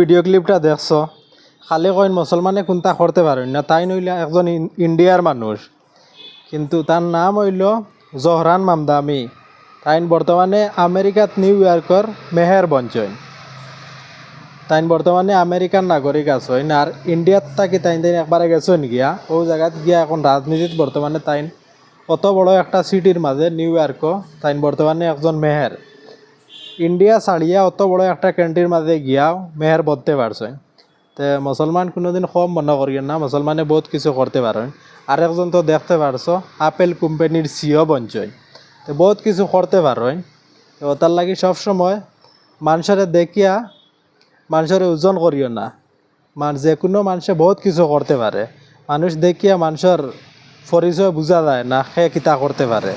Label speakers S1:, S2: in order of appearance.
S1: Video ক্লিপটা দেখছ। খালি কইন মুসলমানে কোনটা করতে পারেন না, তাই নইলে একজন ইন- ইন্ডিয়ার মানুষ। কিন্তু তার নাম হইল জহরান মামদামি। তাইন বর্তমানে আমেরিকাত নিউ ইয়র্কর মেহের বঞ্চন তাইন বর্তমানে আমেরিকার নাগরিক আছেন আর ইন্ডিয়াত থাকি তাইন তাইন একবারে গেছেন গিয়া। ও জায়গাত গিয়া এখন রাজনীতিত বর্তমানে তাইন অত বড় একটা সিটির মাঝে নিউ ইয়র্ক তাইন বর্তমানে একজন মেহের ইন্ডিয়া ছাড়িয়া অত বড় একটা কান্ট্রির মাঝে গিয়াও মেহের বলতে পারছে তে মুসলমান কোনোদিন কম মনে করিয়েন না মুসলমানে বহুত কিছু করতে পারেন আর একজন তো দেখতে পারছ আপেল কোম্পানির সিও বঞ্চয় তো বহুত কিছু করতে পারেন তো তার লাগি সবসময় মানুষের দেখিয়া মানুষের ওজন করিও না। মান যে কোনো মানুষে বহুত কিছু করতে পারে মানুষ দেখিয়া মানুষের পরিচয় বোঝা যায় না, সে কিতা করতে পারে